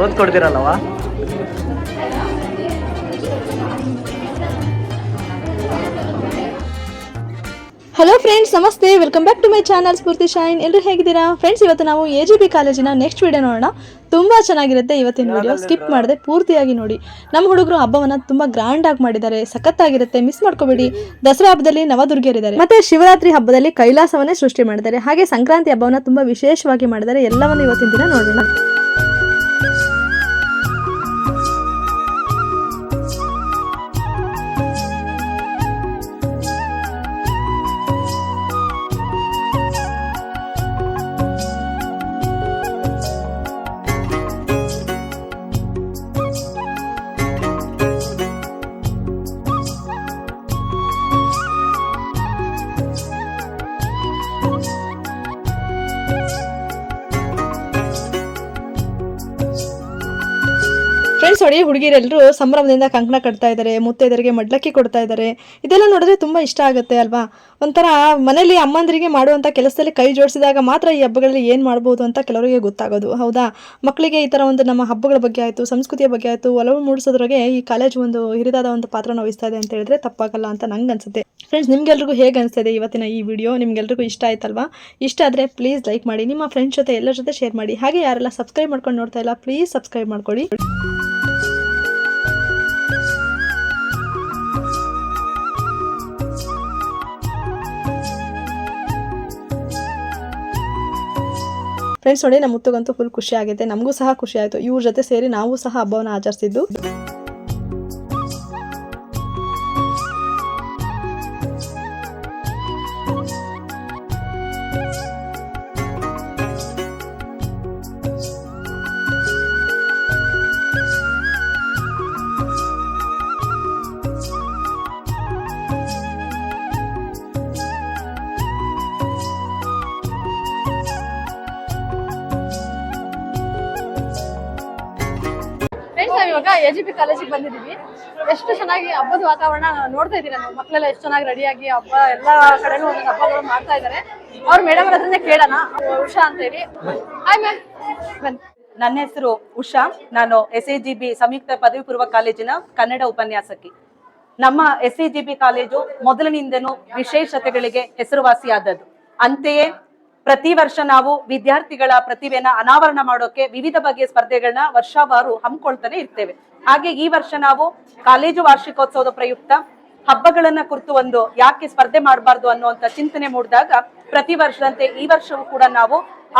ದೇವರು ಕೊಡ್ತೀರಲ್ಲವ? Hello friends ನಮಸ್ತೆ. Welcome back to my channel Spoorthi shine ಎಲ್ಲರೂ ಹೇಗಿದ್ದೀರಾ? ಫ್ರೆಂಡ್ಸ್ ಇವತ್ತು ನಾವು ಎ ಜಿ ಬಿ ಕಾಲೇಜಿನ ನೆಕ್ಸ್ಟ್ ವಿಡಿಯೋ ನೋಡೋಣ. ತುಂಬ ಚೆನ್ನಾಗಿರುತ್ತೆ ಇವತ್ತಿನ ವಿಡಿಯೋ ಸ್ಕಿಪ್ ಮಾಡದೆ ಪೂರ್ತಿಯಾಗಿ ನೋಡಿ. ನಮ್ಮ ಹುಡುಗರು ಹಬ್ಬವನ್ನ ತುಂಬ ಗ್ರ್ಯಾಂಡ್ ಆಗಿ ಮಾಡಿದ್ದಾರೆ. ಸಖತ್ತಾಗಿರುತ್ತೆ. ಮಿಸ್ ಮಾಡ್ಕೋಬೇಡಿ. ದಸರಾ ಹಬ್ಬದಲ್ಲಿ ನವದುರ್ಗಿಯರಿದ್ದಾರೆ. ಮತ್ತೆ ಶಿವರಾತ್ರಿ ಹಬ್ಬದಲ್ಲಿ ಕೈಲಾಸವನ್ನೇ ಸೃಷ್ಟಿ ಮಾಡಿದ್ದಾರೆ. ಹಾಗೆ ಸಂಕ್ರಾಂತಿ ಹಬ್ಬವನ್ನ ತುಂಬ ವಿಶೇಷವಾಗಿ ಮಾಡಿದ್ದಾರೆ. ಎಲ್ಲವನ್ನು ಇವತ್ತಿನ ದಿನ ನೋಡೋಣ. ನೋಡಿ ಹುಡುಗಿರೆಲ್ಲರೂ ಸಂಭ್ರಮದಿಂದ ಕಂಕಣ ಕಟ್ತಾ ಇದ್ದಾರೆ ಮುತ್ತೈದರಿಗೆ ಮಡ್ಲಕ್ಕಿ ಕೊಡ್ತಾ ಇದ್ದಾರೆ. ಇದೆಲ್ಲ ನೋಡಿದ್ರೆ ತುಂಬ ಇಷ್ಟ ಆಗುತ್ತೆ ಅಲ್ವಾ? ಒಂಥರ ಮನೇಲಿ ಅಮ್ಮಂದರಿಗೆ ಮಾಡುವಂಥ ಕೆಲಸದಲ್ಲಿ ಕೈ ಜೋಡಿಸಿದಾಗ ಮಾತ್ರ ಈ ಹಬ್ಬಗಳಲ್ಲಿ ಏನು ಮಾಡ್ಬೋದು ಅಂತ ಕೆಲವರಿಗೆ ಗೊತ್ತಾಗೋದು. ಹೌದಾ? ಮಕ್ಕಳಿಗೆ ಈ ಥರ ಒಂದು ನಮ್ಮ ಹಬ್ಬಗಳ ಬಗ್ಗೆ ಆಯಿತು, ಸಂಸ್ಕೃತಿಯ ಬಗ್ಗೆ ಆಯಿತು, ಒಲವು ಮೂಡಿಸೋದ್ರಾಗೆ ಈ ಕಾಲೇಜ್ ಒಂದು ಹಿರಿದಾದ ಒಂದು ಪಾತ್ರನ ವಹಿಸ್ತಾ ಇದೆ ಅಂತ ಹೇಳಿದ್ರೆ ತಪ್ಪಾಗಲ್ಲ ಅಂತ ನಂಗೆ ಅನಿಸುತ್ತೆ ಫ್ರೆಂಡ್ಸ್ ನಿಮ್ಗೆಲ್ರಿಗೂ ಹೇಗೆ ಅನಿಸ್ತಿದೆ ಇವತ್ತಿನ ಈ ವಿಡಿಯೋ? ನಿಮ್ಗೆಲ್ರಿಗೂ ಇಷ್ಟ ಆಯ್ತಲ್ವಾ? ಇಷ್ಟ ಆದರೆ ಪ್ಲೀಸ್ ಲೈಕ್ ಮಾಡಿ, ನಿಮ್ಮ ಫ್ರೆಂಡ್ಸ್ ಜೊತೆ ಎಲ್ಲರ ಜೊತೆ ಶೇರ್ ಮಾಡಿ. ಹಾಗೆ ಯಾರೆಲ್ಲ ಸಬ್ಸ್ಕ್ರೈಬ್ ಮಾಡ್ಕೊಂಡು ನೋಡ್ತಾ ಇಲ್ಲ ಪ್ಲೀಸ್ ಸಬ್ಸ್ಕ್ರೈಬ್ ಮಾಡ್ಕೊಳ್ಳಿ. ಫ್ರೆಂಡ್ಸ್ ನೋಡಿ ನಮ್ಮ ಮುತ್ತುಗಂತೂ ಫುಲ್ ಖುಷಿ ಆಗಿದೆ. ನಮಗೂ ಸಹ ಖುಷಿ ಆಯಿತು. ಇವ್ರ ಜೊತೆ ಸೇರಿ ನಾವು ಸಹ ಹಬ್ಬವನ್ನು ಆಚರಿಸಿದ್ದು. ಇವಾಗ ಎ ಜಿ ಪಿ ಕಾಲೇಜಿಗೆ ಬಂದಿದ್ದೀವಿ ಎಷ್ಟು ಚೆನ್ನಾಗಿ ಹಬ್ಬದ ವಾತಾವರಣ ನೋಡ್ತಾ ಇದ್ದೀರ ನಾವು ಮಕ್ಕಳೆಲ್ಲ ಎಷ್ಟು ಚೆನ್ನಾಗಿ ರೆಡಿಯಾಗಿ ಹಬ್ಬ, ಎಲ್ಲ ಕಡೆನೂ ಒಂದೊಂದು ಹಬ್ಬಗಳು ಮಾಡ್ತಾ ಇದ್ದಾರೆ ಅವ್ರ ಮೇಡಮ್ ಹತ್ರನೇ ಕೇಳೋಣ. ಉಷಾ ಅಂತ ಹೇಳಿ. ಹಾಯ್ ಮ್ಯಾಮ್ ನನ್ನ ಹೆಸರು ಉಷಾ. ನಾನು ಎಸ್ ಎ ಜಿ ಬಿ ಸಂಯುಕ್ತ ಪದವಿ ಪೂರ್ವ ಕಾಲೇಜಿನ ಕನ್ನಡ ಉಪನ್ಯಾಸಕಿ. ನಮ್ಮ S A G B college ಮೊದಲಿನಿಂದನೂ ವಿಶೇಷತೆಗಳಿಗೆ ಹೆಸರುವಾಸಿಯಾದದ್ದು. ಅಂತೆಯೇ ಪ್ರತಿ ವರ್ಷ ನಾವು ವಿದ್ಯಾರ್ಥಿಗಳ ಪ್ರತಿಭೆನ ಅನಾವರಣ ಮಾಡೋಕೆ ವಿವಿಧ ಬಗೆಯ ಸ್ಪರ್ಧೆಗಳನ್ನ ವರ್ಷವಾರು ಹಮ್ಮಿಕೊಳ್ತಾನೆ ಇರ್ತೇವೆ. ಹಾಗೆ ಈ ವರ್ಷ ನಾವು ಕಾಲೇಜು ವಾರ್ಷಿಕೋತ್ಸವದ ಪ್ರಯುಕ್ತ ಹಬ್ಬಗಳನ್ನ ಕುರಿತು ಒಂದು ಯಾಕೆ ಸ್ಪರ್ಧೆ ಮಾಡಬಾರ್ದು ಅನ್ನುವಂತ ಚಿಂತನೆ ಮೂಡಿದಾಗ ಪ್ರತಿ ವರ್ಷದಂತೆ ಈ ವರ್ಷವೂ ಕೂಡ ನಾವು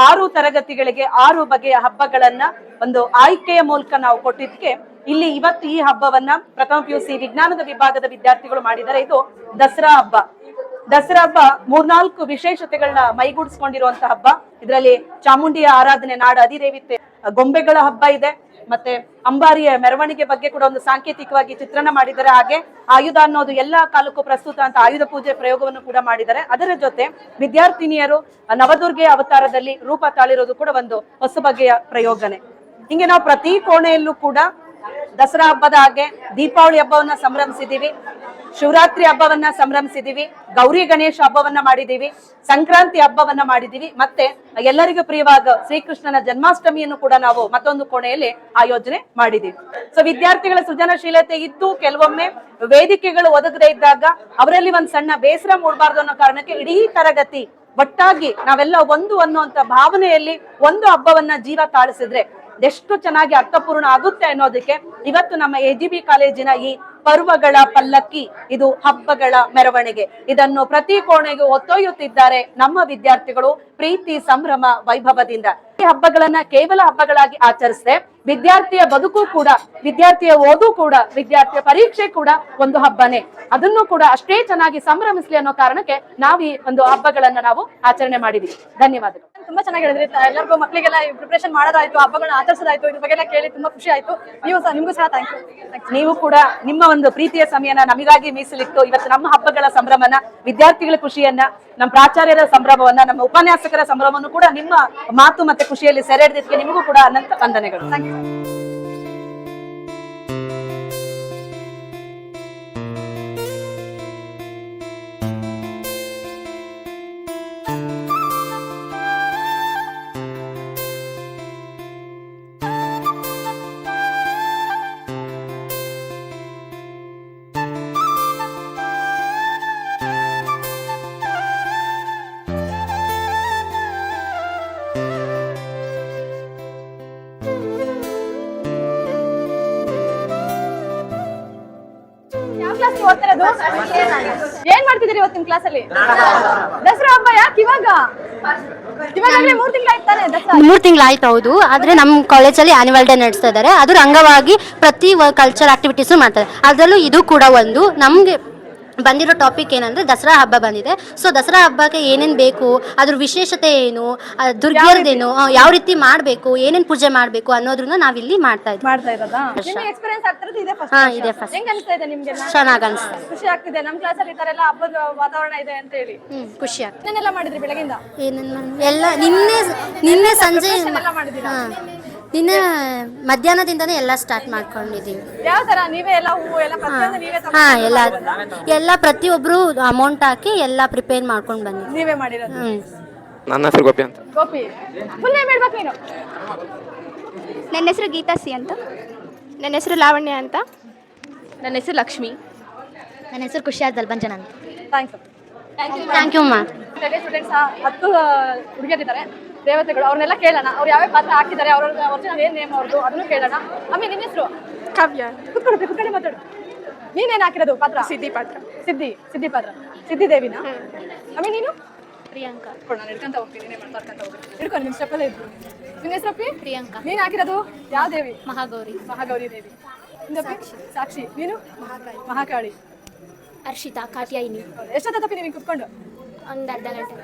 ಆರು ತರಗತಿಗಳಿಗೆ ಆರು ಬಗೆಯ ಹಬ್ಬಗಳನ್ನ ಒಂದು ಆಯ್ಕೆಯ ಮೂಲಕ ನಾವು ಕೊಟ್ಟಿದ್ದಕ್ಕೆ ಇಲ್ಲಿ ಇವತ್ತು ಈ ಹಬ್ಬವನ್ನ ಪ್ರಥಮ ಪಿ ಸಿ ವಿಜ್ಞಾನದ ವಿಭಾಗದ ವಿದ್ಯಾರ್ಥಿಗಳು ಮಾಡಿದರೆ ಇದು ದಸರಾ ಹಬ್ಬ. ದಸರಾ ಹಬ್ಬ ಮೂರ್ನಾಲ್ಕು ವಿಶೇಷತೆಗಳನ್ನ ಮೈಗೂಡಿಸ್ಕೊಂಡಿರುವಂತ ಹಬ್ಬ. ಇದರಲ್ಲಿ ಚಾಮುಂಡಿಯ ಆರಾಧನೆ ನಾಡ ಅಧಿದೇವಿತೆ ಗೊಂಬೆಗಳ ಹಬ್ಬ ಇದೆ. ಮತ್ತೆ ಅಂಬಾರಿಯ ಮೆರವಣಿಗೆ ಬಗ್ಗೆ ಕೂಡ ಒಂದು ಸಾಂಕೇತಿಕವಾಗಿ ಚಿತ್ರಣ ಮಾಡಿದ್ದಾರೆ. ಹಾಗೆ ಆಯುಧ ಅನ್ನೋದು ಎಲ್ಲಾ ಕಾಲಕ್ಕೂ ಪ್ರಸ್ತುತ ಅಂತ ಆಯುಧ ಪೂಜೆ ಪ್ರಯೋಗವನ್ನು ಕೂಡ ಮಾಡಿದ್ದಾರೆ. ಅದರ ಜೊತೆ ವಿದ್ಯಾರ್ಥಿನಿಯರು ನವದುರ್ಗೆಯ ಅವತಾರದಲ್ಲಿ ರೂಪ ತಾಳಿರೋದು ಕೂಡ ಒಂದು ಹೊಸ ಬಗೆಯ ಪ್ರಯೋಗನೆ. ಹಿಂಗೆ ನಾವು ಪ್ರತಿ ಕೋಣೆಯಲ್ಲೂ ಕೂಡ ದಸರಾ ಹಬ್ಬದ ಹಾಗೆ ದೀಪಾವಳಿ ಹಬ್ಬವನ್ನ ಸಂಭ್ರಮಿಸಿದೀವಿ ಶಿವರಾತ್ರಿ ಹಬ್ಬವನ್ನ ಸಂಭ್ರಮಿಸಿದೀವಿ, ಗೌರಿ ಗಣೇಶ ಹಬ್ಬವನ್ನ ಮಾಡಿದೀವಿ, ಸಂಕ್ರಾಂತಿ ಹಬ್ಬವನ್ನ ಮಾಡಿದೀವಿ, ಮತ್ತೆ ಎಲ್ಲರಿಗೂ ಪ್ರಿಯವಾದ ಶ್ರೀಕೃಷ್ಣನ ಜನ್ಮಾಷ್ಟಮಿಯನ್ನು ಕೂಡ ನಾವು ಮತ್ತೊಂದು ಕೋಣೆಯಲ್ಲಿ ಆಯೋಜನೆ ಮಾಡಿದೀವಿ. ಸೊ ವಿದ್ಯಾರ್ಥಿಗಳ ಸೃಜನಶೀಲತೆ ಇದ್ದು ಕೆಲವೊಮ್ಮೆ ವೇದಿಕೆಗಳು ಒದಗದೆ ಇದ್ದಾಗ ಅವರಲ್ಲಿ ಒಂದ್ ಸಣ್ಣ ಬೇಸರ ಮೂಡಬಾರ್ದು ಅನ್ನೋ ಕಾರಣಕ್ಕೆ ಇಡೀ ತರಗತಿ ಒಟ್ಟಾಗಿ ನಾವೆಲ್ಲ ಒಂದು ಅನ್ನುವಂತ ಭಾವನೆಯಲ್ಲಿ ಒಂದು ಹಬ್ಬವನ್ನ ಜೀವ ತಾಳಿಸಿದ್ರೆ ಎಷ್ಟು ಚೆನ್ನಾಗಿ ಅರ್ಥಪೂರ್ಣ ಆಗುತ್ತೆ ಅನ್ನೋದಕ್ಕೆ ಇವತ್ತು ನಮ್ಮ ಎ ಜಿ ಬಿ ಕಾಲೇಜಿನ ಈ ಪರ್ವಗಳ ಪಲ್ಲಕ್ಕಿ, ಇದು ಹಬ್ಬಗಳ ಮೆರವಣಿಗೆ. ಇದನ್ನು ಪ್ರತಿ ಕೋಣೆಗೂ ಒತ್ತೊಯ್ಯುತ್ತಿದ್ದಾರೆ ನಮ್ಮ ವಿದ್ಯಾರ್ಥಿಗಳು ಪ್ರೀತಿ ಸಂಭ್ರಮ ವೈಭವದಿಂದ. ಈ ಹಬ್ಬಗಳನ್ನ ಕೇವಲ ಹಬ್ಬಗಳಾಗಿ ಆಚರಿಸದೆ ವಿದ್ಯಾರ್ಥಿಯ ಬದುಕು ಕೂಡ ವಿದ್ಯಾರ್ಥಿಯ ಓದು ಕೂಡ ವಿದ್ಯಾರ್ಥಿಯ ಪರೀಕ್ಷೆ ಕೂಡ ಒಂದು ಹಬ್ಬನೇ. ಅದನ್ನು ಕೂಡ ಅಷ್ಟೇ ಚೆನ್ನಾಗಿ ಸಂಭ್ರಮಿಸ್ಲಿ ಅನ್ನೋ ಕಾರಣಕ್ಕೆ ನಾವು ಈ ಒಂದು ಹಬ್ಬಗಳನ್ನ ನಾವು ಆಚರಣೆ ಮಾಡಿದೀವಿ. ಧನ್ಯವಾದಗಳು. ತುಂಬಾ ಚೆನ್ನಾಗಿ ಹೇಳಿದ್ರಿ. ಎಲ್ಲರಿಗೂ ಮಕ್ಕಳಿಗೆಲ್ಲ ಪ್ರಿಪರೇಷನ್ ಮಾಡೋದಾಯ್ತು ಹಬ್ಬಗಳನ್ನ ಆಚರಿಸೋದಾಯ್ತು ಇದ್ರ ಬಗ್ಗೆ ಎಲ್ಲ ಕೇಳಿ ತುಂಬಾ ಖುಷಿ ಆಯ್ತು. ನೀವು ಸಹ ನಿಮಗೂ ಸಹ ಥ್ಯಾಂಕ್ ಯು ನೀವು ಕೂಡ ನಿಮ್ಮ ಒಂದು ಪ್ರೀತಿಯ ಸಮಯನ ನಮಗಾಗಿ ಮೀಸಲಿಟ್ಟು ಇವತ್ತು ನಮ್ಮ ಹಬ್ಬಗಳ ಸಂಭ್ರಮನ ವಿದ್ಯಾರ್ಥಿಗಳ ಖುಷಿಯನ್ನ ನಮ್ಮ ಪ್ರಾಚಾರ್ಯರ ಸಂಭ್ರಮವನ್ನ, ನಮ್ಮ ಉಪನ್ಯಾಸಕರ ಸಂಭ್ರಮವನ್ನು ಕೂಡ ನಿಮ್ಮ ಮಾತು ಮತ್ತೆ ಖುಷಿಯಲ್ಲಿ ಸೆರೆ ಹಿಡಿದಿದ್ದಕ್ಕೆ ನಿಮಗೂ ಕೂಡ ಅನಂತ ವಂದನೆಗಳು. ಆಗಿರೋದು ಏನ್ ಮಾಡ್ತಿದ್ದೀರಿ ಇವತ್ತಿನ ಕ್ಲಾಸ್ ಅಲ್ಲಿ ದಸರಾ ಹಬ್ಬ ಯಾಕೆ ಇವಾಗ? ಮೂರ್ ತಿಂಗಳಾಯ್ತು ತಾನೆ ದಸರಾ? ತಿಂಗಳಾಯ್ತು ಹೌದು. ಆದರೆ ನಮ್ಮ ಕಾಲೇಜಲ್ಲಿ ಆನ್ಯುವಲ್ ಡೇ ನಡೆಸ್ತಾ ಇದ್ದಾರೆ ಅದ್ರ ಅಂಗವಾಗಿ ಪ್ರತಿ ಕಲ್ಚರ್ ಆಕ್ಟಿವಿಟೀಸ್ ಮಾಡ್ತಾರೆ. ಅದರಲ್ಲೂ ಇದು ಕೂಡ ಒಂದು. ನಮಗೆ ಬಂದಿರೋ ಟಾಪಿಕ್ ಏನಂದ್ರೆ ದಸರಾ ಹಬ್ಬ ಬಂದಿದೆ. ಸೊ ದಸರಾ ಹಬ್ಬಕ್ಕೆ ಏನೇನು ಬೇಕು ಅದ್ರ ವಿಶೇಷತೆ ಏನು ಆ ದುರ್ಗಿಯರದೇನು ಯಾವ ರೀತಿ ಮಾಡಬೇಕು ಏನೇನು ಪೂಜೆ ಮಾಡಬೇಕು ಅನ್ನೋದ್ರನ್ನ ನಾವಿಲ್ಲಿ ಮಾಡ್ತಾ ಇದ್ದೀವಿ ಮಾಡ್ತಾ ಇರೋದಾ? ನಿಮಗೆ ಎಕ್ಸ್ಪೀರಿಯನ್ಸ್ ಆಗ್ತಿರೋದು ಇದೆ ಫಸ್ಟ್ ಹಾ, ಇದೆ first. ಹೆಂಗ್ ಅನಿಸ್ತಾ ಇದೆ ನಿಮ್ಗೆಲ್ಲ ಚೆನ್ನಾಗಿ ಖುಷಿ ಆಗ್ತಿದೆ. ನಮ್ ಕ್ಲಾಸಲ್ಲಿ ಈ ತರ ಎಲ್ಲ ಹಬ್ಬದ ವಾತಾವರಣ ಇದೆ ಅಂತ ಹೇಳಿ. ಹ್ಞೂ ಖುಷಿ ಆಗ್ತದೆ. ಏನೆಲ್ಲ ಮಾಡಿದ್ರಿ ಬೆಳಗಿಂದ? ಏನೇನು ಎಲ್ಲ ನಿನ್ನೆ ನಿನ್ನೆ ಸಂಜೆ ಎಲ್ಲ ಮಾಡಿದ್ದೀರಾ? ನಿನ್ನೆ ಮಧ್ಯಾಹ್ನದಿಂದನೇ ಎಲ್ಲ ಸ್ಟಾರ್ಟ್ ಮಾಡ್ಕೊಂಡಿದ್ದೀವಿ ಯಾವ ತರ? ನೀವೇ ಎಲ್ಲ ಹೂವು ಎಲ್ಲ ಪ್ರತಿಯೊಂದು ನೀವೇ ತಗೊಂಡ್ ಹಾ ಎಲ್ಲ ಎಲ್ಲ ಪ್ರತಿಯೊಬ್ರು ಅಮೌಂಟ್ ಹಾಕಿ ಎಲ್ಲ ಪ್ರಿಪೇರ್ ಮಾಡ್ಕೊಂಡು ಬನ್ನಿ ನೀವೇ ಮಾಡಿರೋದು? ಹ್ಮ್. ನನ್ನ ಹೆಸರು ಗೋಪಿ ಅಂತ. ಗೋಪಿ. ಮುಂದೆ ಹೇಳ್ಬೇಕು ನೀನು. ನನ್ನ ಹೆಸರು ಗೀತಾ ಸಿ ಅಂತ. ನನ್ನ ಹೆಸರು ಲಾವಣ್ಯ ಅಂತ. ನನ್ನ ಹೆಸರು ಲಕ್ಷ್ಮಿ. ನನ್ನ ಹೆಸರು ಖುಷಿಯಾದ ದಲ್ಬಂಜನ ಅಂತ. ಥ್ಯಾಂಕ್ಸ್ ಥ್ಯಾಂಕ್ ಯು ಅಮ್ಮ ಸ್ಟೂಡೆಂಟ್ಸ್ ಹತ್ತು ಹುಡುಗಿಯರಿದ್ದಾರೆ. ದೇವತೆಗಳು ಅವ್ರನ್ನೆಲ್ಲ ಕೇಳೋಣ. ಅವ್ರು ಯಾವ್ಯಾವ ಪಾತ್ರ ಹಾಕಿದ್ದಾರೆ ಅವ್ರ ಒರಿಜಿನಲ್ ಏನ್ ನೇಮ್ ಅವ್ರದ್ದು ಅದನ್ನು ಕೇಳೋಣ. ಆಮೇಲೆ ನಿನ್ನ ಹೆಸರು? ಕಾವ್ಯ. ಕುತ್ಕೊಳ್ಬೇಕು ಕುತ್ಕೊಳ್ಳಿ ಮಾತಾಡು. ನೀನೇನು ಹಾಕಿರೋದು ಪಾತ್ರ? ಸಿದ್ಧಿ ಪಾತ್ರ. ಸಿದ್ಧಿ ಸಿದ್ಧಿ ಪಾತ್ರ. ಸಿದ್ಧಿ ದೇವಿನ? ಆಮೇಲೆ ನೀನು? ಪ್ರಿಯಾಂಕಾ. ನಾನು ಹಿಡ್ಕೊಂತ ಹೋಗ್ತೀನಿ ನೀನೇ ಮಾತಾಡ್ಕೊಂತ ಹೋಗ್ತೀನಿ ಹಿಡ್ಕೊಂಡು ನಿಮ್ಮ ಸ್ಟೆಪ್ಪಲ್ಲೇ ಇದ್ದು ನಿನ್ನ ಹೆಸರಪ್ಪಿ ಪ್ರಿಯಾಂಕಾ. ನೀನ್ ಹಾಕಿರೋದು ಯಾವ ದೇವಿ? ಮಹಾಗೌರಿ. ಮಹಾಗೌರಿ ದೇವಿ. ಸಾಕ್ಷಿ. ಸಾಕ್ಷಿ. ನೀನು? ಮಹಾಕಾಳಿ. ಅರ್ಷಿತಾ ಕಾಟ್ಯಾಯಿನಿ. ಎಷ್ಟೊತ್ತಪ್ಪಿ ನೀವು ಕುತ್ಕೊಂಡು? ಒಂದು ಅರ್ಧ ಗಂಟೆ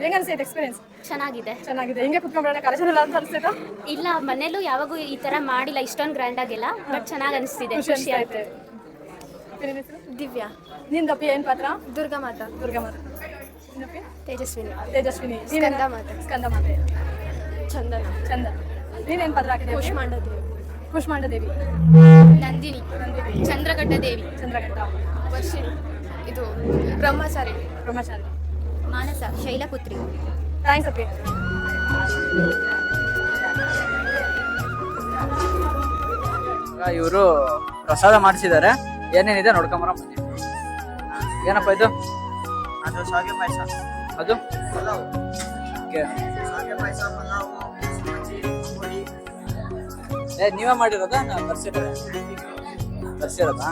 ಹೆಂಗ ಅನ್ಸೈತೆ ಎಕ್ಸ್ಪೀರಿಯನ್ಸ್ ಚೆನ್ನಾಗಿದೆ. ಚೆನ್ನಾಗಿದೆ. ಹಿಂಗೆ ಕುತ್ಕೊಂಡ್ಬಿಡೋಣ ಕಾಲೇಜಲ್ಲಿ ಅಂತ ಅನ್ಸೈತಾ ಇಲ್ಲ ಮನೇಲೂ ಯಾವಾಗೂ ಈ ಥರ ಮಾಡಿಲ್ಲ ಇಷ್ಟೊಂದು ಗ್ರ್ಯಾಂಡ್ ಆಗಿಲ್ಲ ಬಟ್ ಚೆನ್ನಾಗಿ ಅನಿಸ್ತಿದೆ. ಖುಷಿ ಖುಷಿ ಆಯ್ತು. ಆಯ್ತು ನಿನ್ನ ಹೆಸರು? ದಿವ್ಯಾ. ನಿಂದಪ್ಪಿ ಏನ್ ಪಾತ್ರ? ದುರ್ಗಾ ಮಾತಾ. ದುರ್ಗಾ ಮಾತೆ. ನಿನ್ನಪ್ಪಿ ತೇಜಸ್ವಿನಿ. ತೇಜಸ್ವಿನಿ. ಸ್ಕಂದ ಮಾತೆ. ಸ್ಕಂದ ಮಾತೆ. ಚಂದನ. ಚಂದ ನೀನೇನ್ ಪಾತ್ರ ಹಾಕಿದೆ ಕುಷ್ಮಾಂಡ ದೇವಿ. ಕುಷ್ಮಾಂಡ ದೇವಿ. ನಂದಿನಿ. ಚಂದ್ರಗಡ್ಡ ದೇವಿ. ಚಂದ್ರಘಟ್ಟ. ವರ್ಷಿಣಿ. ಇದು ಬ್ರಹ್ಮಚಾರಿ. ಬ್ರಹ್ಮಚಾರಿ. ಮಾನಸ ಶೈಲಪುತ್ರಿ ಥ್ಯಾಂಕ್ಸ್ ಅಪ್ಪಿ. ಇವರು ಪ್ರಸಾದ ಮಾಡಿಸಿದ್ದಾರೆ. ಏನೇನಿದೆ ನೋಡ್ಕೊಂಬರ ಬನ್ನಿ. ಏನಪ್ಪ ಇದು? ಅದು ಶಾವಿಗೆ ಪಾಯಸ. ಅದು? ಓಕೆ. ಶಾವಿಗೆ ಪಾಯಸ ಪಲಾವು ಅಂಬುಲಿ ಏ ನೀವೇ ಮಾಡಿರೋದಾ? ನಾ ತರ್ಸಿರೋದ ತರ್ಸಿರೋದಾ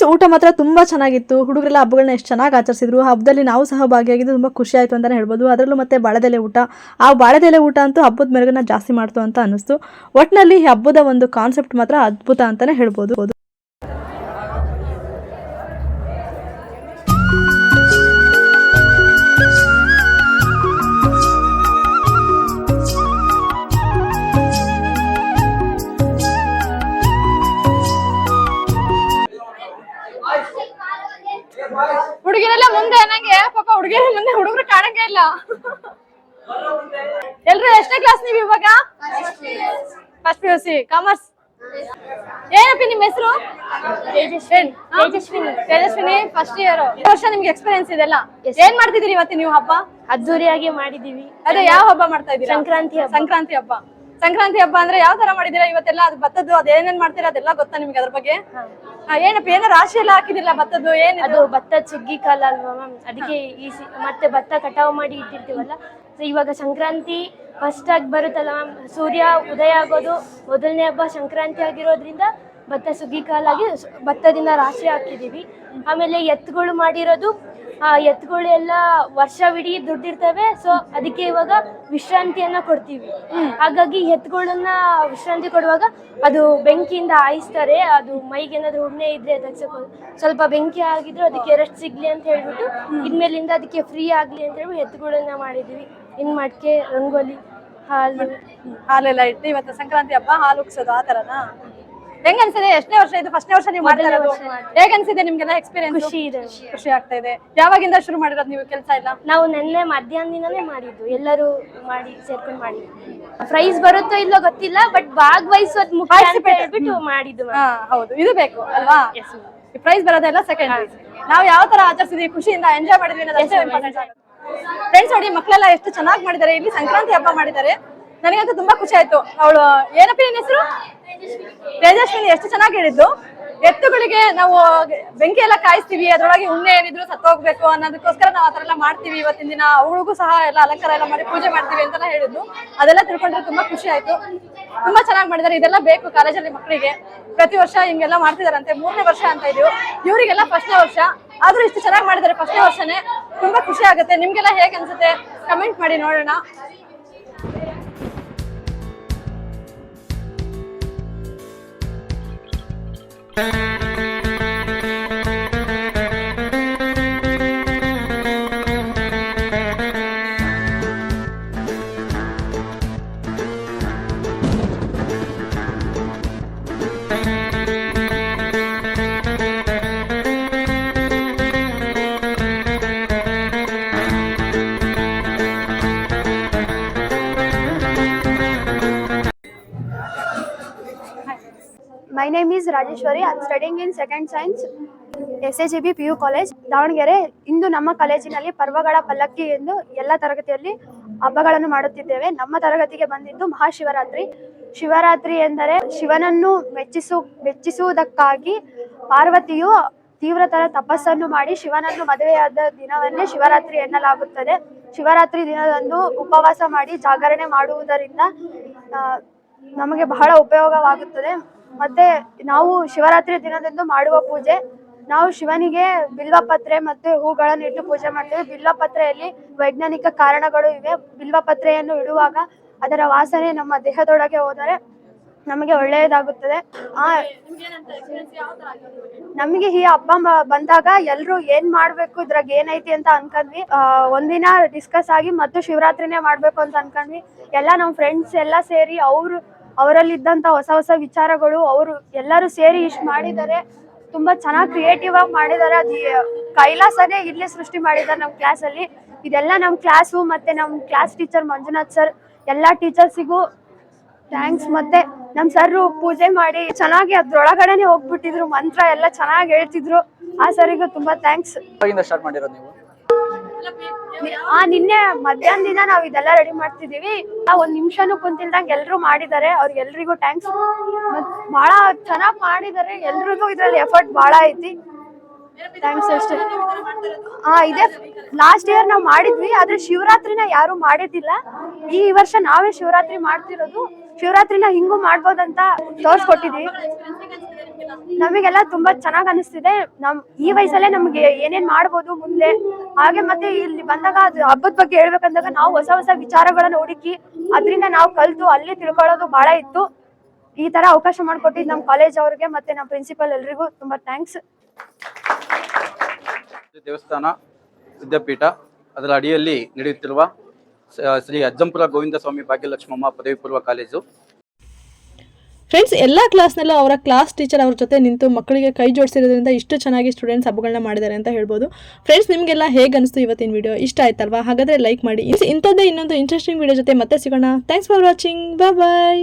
ಫ್ರೆಂಡ್ಸ್, ಊಟ ಮಾತ್ರ ತುಂಬ ಚೆನ್ನಾಗಿತ್ತು. ಹುಡುಗರೆಲ್ಲ ಹಬ್ಬಗಳನ್ನ ಎಷ್ಟು ಚೆನ್ನಾಗಿ ಆಚರಿಸಿದ್ರು. ಹಬ್ಬದಲ್ಲಿ ನಾವು ಸಹ ಭಾಗಿಯಾಗಿದ್ದು ತುಂಬ ಖುಷಿ ಆಯಿತು ಅಂತಲೇ ಹೇಳ್ಬೋದು. ಅದರಲ್ಲೂ ಮತ್ತೆ ಬಾಳೆದೆಲೆ ಊಟ. ಆ ಬಾಳೆದೆಲೆ ಊಟ ಅಂತೂ ಹಬ್ಬದ ಮೆರುಗನ್ನ ಜಾಸ್ತಿ ಮಾಡ್ತು ಅಂತ ಅನ್ನಿಸ್ತು. ಒಟ್ಟಿನಲ್ಲಿ ಈ ಹಬ್ಬದ ಒಂದು ಕಾನ್ಸೆಪ್ಟ್ ಮಾತ್ರ ಅದ್ಭುತ ಅಂತಲೇ ಹೇಳ್ಬೋದು. C commerce. ಏನಪ್ಪ ನಿಮ್ಮ ಹೆಸರು? ತೇಜಸ್ವಿನಿ. ತೇಜಸ್ವಿನಿ. ಫಸ್ಟ್ ಇಯರ್ ವರ್ಷ ನಿಮ್ಗೆ ಎಕ್ಸ್ಪೀರಿಯನ್ಸ್ ಇದೆಲ್ಲ ಏನ್ ಮಾಡ್ತಿದ್ದೀರಿ ಇವತ್ತು ನೀವು ಹಬ್ಬ? ಅದ್ದೂರಿಯಾಗಿ ಮಾಡಿದೀವಿ ಅದೇ ಯಾವ ಹಬ್ಬ ಮಾಡ್ತಾ ಇದೀರಿ ಸಂಕ್ರಾಂತಿ ಹಬ್ಬ. ಸಂಕ್ರಾಂತಿ ಹಬ್ಬ. ಸಂಕ್ರಾಂತಿ ಹಬ್ಬ ಅಂದ್ರೆ ಯಾವ ತರ ಮಾಡಿದೀರಾ ಇವತ್ತೆಲ್ಲ? ಅದು ಭತ್ತದ್ದು ಅದ್ ಏನೇನ್ ಮಾಡ್ತೀರಾ? ಅದೆಲ್ಲ ಗೊತ್ತಾ ನಿಮ್ಗೆ ಅದ್ರ ಬಗ್ಗೆ? ಏನಪ್ಪ ಏನ ರಾಶಿ ಎಲ್ಲ ಹಾಕಿದಿಲ್ಲ ಭತ್ತದ್ದು ಅದು ಏನಿದು ಭತ್ತ ಸುಗ್ಗಿ ಕಾಲ ಅಲ್ವಾ ಮ್ಯಾಮ್? ಅದಕ್ಕೆ ಈ ಮತ್ತೆ ಭತ್ತ ಕಟಾವು ಮಾಡಿ ಇಟ್ಟಿರ್ತೀವಲ್ಲ? ಇವಾಗ ಸಂಕ್ರಾಂತಿ ಫಸ್ಟ್ ಆಗಿ ಬರುತ್ತಲ್ಲ ಮ್ಯಾಮ್ ಸೂರ್ಯ ಉದಯ ಆಗೋದು ಮೊದಲನೇ ಹಬ್ಬ ಸಂಕ್ರಾಂತಿ ಆಗಿರೋದ್ರಿಂದ ಭತ್ತ ಸುಗ್ಗಿ ಕಾಲಾಗಿ ಭತ್ತದಿಂದ ರಾಶಿ ಹಾಕಿದೀವಿ ಆಮೇಲೆ ಎತ್ತುಗಳು ಮಾಡಿರೋದು ಆ ಎತ್ತುಗಳು ಎಲ್ಲ ವರ್ಷವಿಡೀ ದುಡ್ಡಿರ್ತವೆ ಸೊ ಅದಕ್ಕೆ ಇವಾಗ ವಿಶ್ರಾಂತಿಯನ್ನ ಕೊಡ್ತೀವಿ. ಹಾಗಾಗಿ ಎತ್ತುಗಳನ್ನ ವಿಶ್ರಾಂತಿ ಕೊಡುವಾಗ ಅದು ಬೆಂಕಿಯಿಂದ ಆಯಿಸ್ತಾರೆ ಅದು ಮೈಗೆ ಏನಾದ್ರು ಉಣ್ಣೆ ಇದ್ರೆ ಅದಕ್ಕೆ ಸ್ವಲ್ಪ ಬೆಂಕಿ ಆಗಿದ್ರು ಅದಕ್ಕೆ ರೆಸ್ಟ್ ಸಿಗ್ಲಿ ಅಂತ ಹೇಳ್ಬಿಟ್ಟು ಇನ್ಮೇಲಿಂದ ಅದಕ್ಕೆ ಫ್ರೀ ಆಗ್ಲಿ ಅಂತ ಹೇಳಿ ಎತ್ತುಗಳನ್ನ ಮಾಡಿದೀವಿ ಇನ್ ಮಡ್ಕೆ ರಂಗೋಲಿ ಹಾಲು. ಹಾಲೆಲ್ಲ ಇಟ್ಟು ಇವತ್ತು ಸಂಕ್ರಾಂತಿ ಹಬ್ಬ ಹಾಲು ಉಗ್ಸೋದು ಆ ತರನಾ ಹೆಂಗ್ ಅನ್ಸಿದೆ? ಎಷ್ಟನೇ ವರ್ಷ ಇದು? ಫಸ್ಟ್ನೇ ವರ್ಷ ನೀವು ಮಾಡ್ತಾ ಇರೋದು. ಹೇಗ್ ಅನ್ಸಿದೆ ನಿಮ್ಗೆಲ್ಲ ಎಕ್ಸ್ಪೀರಿಯನ್ಸ್ ಖುಷಿ ಇದೆ. ಖುಷಿ ಆಗ್ತಾ ಇದೆ. ಯಾವಾಗಿಂದ ಶುರು ಮಾಡಿರೋದು ನೀವು ಕೆಲಸ ಇಲ್ಲ ನಾವು ನೆನ್ನೆ ಮಧ್ಯಾಹ್ನದಿಂದನೇ ಮಾಡಿದ್ದು. ಎಲ್ಲರೂ ಮಾಡಿ ಸೇರ್ಕೊಂಡು ಮಾಡಿದ್ವಿ ಪ್ರೈಸ್ ಬರುತ್ತೋ ಇಲ್ಲೋ ಗೊತ್ತಿಲ್ಲ ಬಟ್ ಭಾಗವಹಿಸೋದ್ ಮುಖ್ಯ ಅಂತ. ಹೇಳ್ಬಿಟ್ಟು ಮಾಡಿದ್ದು ಹಾ ಹೌದು. ಇದು ಬೇಕು ಅಲ್ವಾ? ಪ್ರೈಸ್ ಬರೋದೆಲ್ಲ ಸೆಕೆಂಡ್ ನಾವು ಯಾವ ತರ ಆಚರಿಸಿದ್ವಿ? ಖುಷಿಯಿಂದ ಎಂಜಾಯ್ ಮಾಡಿದ್ವಿ ಅನ್ನೋದು ಅಷ್ಟೇ ಇಂಪಾರ್ಟೆಂಟ್ ಫ್ರೆಂಡ್ಸ್ ನೋಡಿ, ಮಕ್ಕಳೆಲ್ಲ ಎಷ್ಟು ಚೆನ್ನಾಗಿ ಮಾಡಿದ್ದಾರೆ. ಇಲ್ಲಿ ಸಂಕ್ರಾಂತಿ ಹಬ್ಬ ಮಾಡಿದ್ದಾರೆ. ನನಗಂತೂ ತುಂಬಾ ಖುಷಿ ಆಯ್ತು. ಅವಳು, ಏನಪ್ಪ ನಿನ್ನ ಹೆಸರು? ತೇಜಸ್ವಿನಿ. ಎಷ್ಟು ಚೆನ್ನಾಗಿ ಹೇಳಿದ್ದು. ಎತ್ತುಗಳಿಗೆ ನಾವು ಬೆಂಕಿ ಎಲ್ಲ ಕಾಯಿಸ್ತೀವಿ. ಅದ್ರೊಳಗೆ ಉಣ್ಣೆ ಏನಿದ್ರು ಸತ್ತೋಗ್ಬೇಕು ಅನ್ನೋದಕ್ಕೋಸ್ಕರ ನಾವು ಆತರ ಎಲ್ಲ ಮಾಡ್ತೀವಿ ಇವತ್ತಿನ ದಿನ. ಅವಳಿಗೂ ಸಹ ಎಲ್ಲ ಅಲಂಕಾರ ಎಲ್ಲ ಮಾಡಿ ಪೂಜೆ ಮಾಡ್ತೀವಿ ಅಂತೆಲ್ಲ ಹೇಳಿದ್ದು ಅದೆಲ್ಲ ತಿಳ್ಕೊಂಡ್ರೆ ತುಂಬಾ ಖುಷಿ ಆಯ್ತು. ತುಂಬಾ ಚೆನ್ನಾಗಿ ಮಾಡಿದ್ದಾರೆ. ಇದೆಲ್ಲ ಬೇಕು ಕಾಲೇಜಲ್ಲಿ ಮಕ್ಕಳಿಗೆ. ಪ್ರತಿ ವರ್ಷ ಹಿಂಗೆಲ್ಲ ಮಾಡ್ತಿದಾರಂತೆ. ಮೂರನೇ ವರ್ಷ ಅಂತ ಇದೀವಿ. ಇವರಿಗೆಲ್ಲ ಫಸ್ಟ್ನೇ ವರ್ಷ. ಆದ್ರೂ ಇಷ್ಟು ಚೆನ್ನಾಗಿ ಮಾಡಿದ್ದಾರೆ ಫಸ್ಟ್ನೇ ವರ್ಷನೇ. ತುಂಬಾ ಖುಷಿ ಆಗುತ್ತೆ. ನಿಮ್ಗೆಲ್ಲ ಹೇಗೆ ಅನ್ಸುತ್ತೆ? ಕಮೆಂಟ್ ಮಾಡಿ ನೋಡೋಣ. My name studying in second science S A science, B P U college Davanagere. ಇಂದು ನಮ್ಮ ಕಾಲೇಜಿನಲ್ಲಿ ಪರ್ವಗಳ ಪಲ್ಲಕ್ಕಿ ಎಂದು ಎಲ್ಲ ತರಗತಿಯಲ್ಲಿ ಹಬ್ಬಗಳನ್ನು ಮಾಡುತ್ತಿದ್ದೇವೆ. ನಮ್ಮ ತರಗತಿಗೆ ಬಂದಿದ್ದು ಮಹಾಶಿವರಾತ್ರಿ. ಶಿವರಾತ್ರಿ ಎಂದರೆ ಶಿವನನ್ನು ಮೆಚ್ಚಿಸು ಮೆಚ್ಚಿಸುವುದಕ್ಕಾಗಿ ಪಾರ್ವತಿಯು ತೀವ್ರತರ ತಪಸ್ಸನ್ನು ಮಾಡಿ ಶಿವನನ್ನು ಮದುವೆಯಾದ ದಿನವನ್ನೇ ಶಿವರಾತ್ರಿ ಎನ್ನಲಾಗುತ್ತದೆ. ಶಿವರಾತ್ರಿ ದಿನದಂದು ಉಪವಾಸ ಮಾಡಿ ಜಾಗರಣೆ ಮಾಡುವುದರಿಂದ ನಮಗೆ ಬಹಳ ಉಪಯೋಗವಾಗುತ್ತದೆ. ಮತ್ತೆ ನಾವು ಶಿವರಾತ್ರಿ ದಿನದಂದು ಮಾಡುವ ಪೂಜೆ. ನಾವು ಶಿವನಿಗೆ ಬಿಲ್ವಪತ್ರೆ ಮತ್ತೆ ಹೂಗಳನ್ನು ಇಟ್ಟು ಪೂಜೆ ಮಾಡ್ತೇವೆ. ಬಿಲ್ವಪತ್ರೆಯಲ್ಲಿ ವೈಜ್ಞಾನಿಕ ಕಾರಣಗಳು ಇವೆ. ಬಿಲ್ವಪತ್ರೆಯನ್ನು ಇಡುವಾಗ ಅದರ ವಾಸನೆ ನಮ್ಮ ದೇಹದೊಳಗೆ ಹೋದರೆ ನಮಗೆ ಒಳ್ಳೆಯದಾಗುತ್ತದೆ. ಆ ನಮಗೆ ಈ ಹಬ್ಬ ಬಂದಾಗ ಎಲ್ಲರೂ ಏನ್ ಮಾಡ್ಬೇಕು, ಇದ್ರಾಗ ಏನೈತಿ ಅಂತ ಅನ್ಕೊಂಡ್ವಿ. ಒಂದಿನ ಡಿಸ್ಕಸ್ ಆಗಿ ಮತ್ತು ಶಿವರಾತ್ರಿನೇ ಮಾಡ್ಬೇಕು ಅಂತ ಅನ್ಕೊಂಡ್ವಿ. ಎಲ್ಲ ನಮ್ಮ ಫ್ರೆಂಡ್ಸ್ ಎಲ್ಲ ಸೇರಿ ಅವ್ರು ಅವರಲ್ಲಿದ್ದಂತ ಹೊಸ ಹೊಸ ವಿಚಾರಗಳು ಅವರು ಎಲ್ಲರೂ ಸೇರಿ ಇಷ್ಟು ಮಾಡಿದ್ದಾರೆ. ತುಂಬಾ ಚೆನ್ನಾಗಿ ಕ್ರಿಯೇಟಿವ್ ಆಗಿ ಮಾಡಿದ್ದಾರೆ. ಅದು ಕೈಲಾಸನೇ ಇಲ್ಲಿ ಸೃಷ್ಟಿ ಮಾಡಿದ್ದಾರೆ ನಮ್ಮ ಕ್ಲಾಸಲ್ಲಿ ಇದೆಲ್ಲ ನಮ್ಮ ಕ್ಲಾಸು ಮತ್ತೆ ನಮ್ಮ ಕ್ಲಾಸ್ ಟೀಚರ್ ಮಂಜುನಾಥ್ ಸರ್ ಎಲ್ಲ ಟೀಚರ್ಸಿಗೂ ಥ್ಯಾಂಕ್ಸ್ ಮತ್ತೆ ನಮ್ ಸರ್ ಪೂಜೆ ಮಾಡಿ ಚೆನ್ನಾಗಿ ಅದ್ರೊಳಗಡೆನೆ ಹೋಗ್ಬಿಟ್ಟಿದ್ರು. ಮಂತ್ರ ಎಲ್ಲ ಚೆನ್ನಾಗಿ ಹೇಳ್ತಿದ್ರು. ಆ ಸರಿಗೂ ತುಂಬಾ ಥ್ಯಾಂಕ್ಸ್ ಮಾಡಿರೋದು ನೀವು? ಆ ನಿನ್ನೆ ಮಧ್ಯಾಹ್ನದಿಂದ ನಾವ್ ಇದೆಲ್ಲ ರೆಡಿ ಮಾಡ್ತಿದೀವಿ ಆ ಒಂದ್ ನಿಮಿಷನು ಕುಂತಿಲ್ದಂಗ್ ಎಲ್ರು ಮಾಡಿದ್ದಾರೆ. ಅವ್ರಿಗೆಲ್ರಿಗೂ ಥ್ಯಾಂಕ್ಸ್ ಬಹಳ ಚೆನ್ನಾಗ್ ಮಾಡಿದ್ದಾರೆ. ಎಲ್ರಿಗೂ ಇದ್ರಲ್ಲಿ ಎಫರ್ಟ್ ಬಹಳ ಐತಿ. ಥ್ಯಾಂಕ್ಸ್ ಅಷ್ಟೇ. ಹಾ ಇದೆ. ಲಾಸ್ಟ್ ಇಯರ್ ನಾವ್ ಮಾಡಿದ್ವಿ, ಆದ್ರೆ ಶಿವರಾತ್ರಿನ ಯಾರು ಮಾಡಿದ್ದಿಲ್ಲ. ಈ ವರ್ಷ ನಾವೇ ಶಿವರಾತ್ರಿ ಮಾಡ್ತಿರೋದು. ಶಿವರಾತ್ರಿನ ಹಿಂಗೂ ಮಾಡ್ಬೋದಂತ ತೋರ್ಸ್ಕೊಟ್ಟಿದ್ವಿ ನಮಗೆಲ್ಲ ತುಂಬಾ ಚೆನ್ನಾಗ್ ಅನಿಸ್ತಿದೆ. ನಮ್, ಈ ವಯಸ್ಸಲ್ಲೇ ನಮ್ಗೆ ಏನೇನ್ ಮಾಡ್ಬೋದು ಮುಂದೆ. ಹಾಗೆ ಮತ್ತೆ ಇಲ್ಲಿ ಬಂದಾಗ ಅದು ಹಬ್ಬದ ಬಗ್ಗೆ ಹೇಳ್ಬೇಕಂದಾಗ ನಾವು ಹೊಸ ಹೊಸ ವಿಚಾರಗಳನ್ನ ಹುಡುಕಿ ಅದರಿಂದ ನಾವು ಕಲ್ತು ಅಲ್ಲಿ ತಿಳ್ಕೊಳ್ಳೋದು ಬಹಳ ಇತ್ತು. ಈ ತರ ಅವಕಾಶ ಮಾಡ್ಕೊಟ್ಟಿದ್ ನಮ್ ಕಾಲೇಜ್ ಅವ್ರಿಗೆ ಮತ್ತೆ ನಮ್ಮ ಪ್ರಿನ್ಸಿಪಲ್ ಎಲ್ರಿಗೂ ತುಂಬಾ ಥ್ಯಾಂಕ್ಸ್ ದೇವಸ್ಥಾನ, ವಿದ್ಯಾಪೀಠ ಅದರ ಅಡಿಯಲ್ಲಿ ನಡೆಯುತ್ತಿರುವ ಶ್ರೀ ಅಜ್ಜಂಪುರ ಗೋವಿಂದ ಸ್ವಾಮಿ ಭಾಗ್ಯಲಕ್ಷ್ಮಮ್ಮ ಪದವಿ ಪೂರ್ವ ಕಾಲೇಜು. ಫ್ರೆಂಡ್ಸ್ ಎಲ್ಲ ಕ್ಲಾಸ್ನಲ್ಲೂ ಅವರ ಕ್ಲಾಸ್ ಟೀಚರ್ ಅವ್ರ ಜೊತೆ ನಿಂತು ಮಕ್ಕಳಿಗೆ ಕೈ ಜೋಡಿಸಿರೋದ್ರಿಂದ ಇಷ್ಟು ಚೆನ್ನಾಗಿ ಸ್ಟೂಡೆಂಟ್ಸ್ ಹಬ್ಬಗಳನ್ನ ಮಾಡಿದ್ದಾರೆ ಅಂತ ಹೇಳ್ಬೋದು. ಫ್ರೆಂಡ್ಸ್ ನಿಮಗೆಲ್ಲ ಹೇಗೆ ಅನಿಸ್ತು ಇವತ್ತಿನ ವಿಡಿಯೋ ಇಷ್ಟ ಆಯ್ತಲ್ವಾ? ಹಾಗಾದರೆ ಲೈಕ್ ಮಾಡಿ. ಇಂಥದ್ದೇ ಇನ್ನೊಂದು ಇಂಟ್ರೆಸ್ಟಿಂಗ್ ವಿಡಿಯೋ ಜೊತೆ ಮತ್ತೆ ಸಿಗೋಣ. Thanks for watching bye